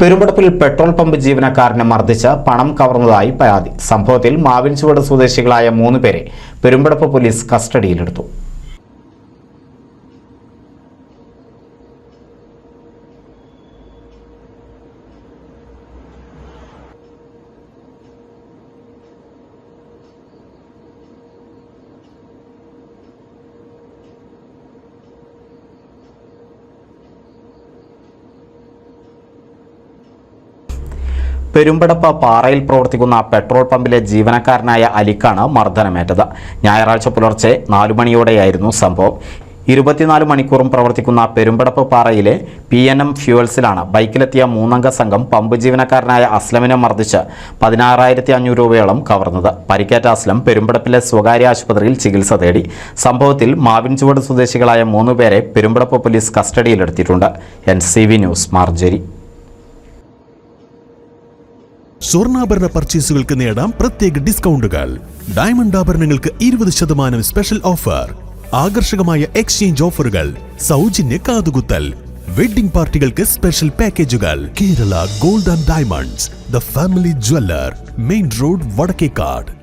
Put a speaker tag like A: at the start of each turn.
A: പെരുമ്പടപ്പിൽ petrol pump ജീവനക്കാരനെ മർദ്ദിച്ച് പണം കവർന്നതായി പരാതി. സംഭവത്തിൽ മാവിൻചുവട് സ്വദേശികളായ മൂന്ന് പേരെ പെരുമ്പടപ്പ് പോലീസ് കസ്റ്റഡിയിലെടുത്തു. പെരുമ്പടപ്പ് പാറയിൽ പ്രവർത്തിക്കുന്ന പെട്രോൾ പമ്പിലെ ജീവനക്കാരനായ അലിക്കാണ് മർദ്ദനമേറ്റത്. ഞായറാഴ്ച പുലർച്ചെ നാലു മണിയോടെയായിരുന്നു സംഭവം. ഇരുപത്തിനാല് മണിക്കൂറും പ്രവർത്തിക്കുന്ന പെരുമ്പടപ്പ് പാറയിലെ പി എൻ എം ഫ്യൂവൽസിലാണ് ബൈക്കിലെത്തിയ മൂന്നംഗ സംഘം പമ്പ് ജീവനക്കാരനായ അസ്ലമിനെ മർദ്ദിച്ച് പതിനാറായിരത്തി അഞ്ഞൂറ് രൂപയോളം കവർന്നത്. പരിക്കേറ്റ അസ്ലം പെരുമ്പടപ്പിലെ സ്വകാര്യ ആശുപത്രിയിൽ ചികിത്സ തേടി. സംഭവത്തിൽ മാവിൻചുവട് സ്വദേശികളായ മൂന്നുപേരെ പെരുമ്പടപ്പ് പോലീസ് കസ്റ്റഡിയിലെടുത്തിട്ടുണ്ട്. എൻ സി വി ന്യൂസ് മാർജരി.
B: സ്വർണാഭരണ പർച്ചേസുകൾക്ക് നേടാം പ്രത്യേക ഡിസ്കൗണ്ടുകൾ ഡയമണ്ട് ആഭരണങ്ങൾക്ക് ഇരുപത് ശതമാനം സ്പെഷ്യൽ ഓഫർ ആകർഷകമായ എക്സ്ചേഞ്ച് ഓഫറുകൾ സൗജന്യ കാതുകുത്തൽ. വെഡിംഗ് പാർട്ടികൾക്ക് സ്പെഷ്യൽ പാക്കേജുകൾ Kerala gold and diamonds the family jeweller main road Vadakkekad.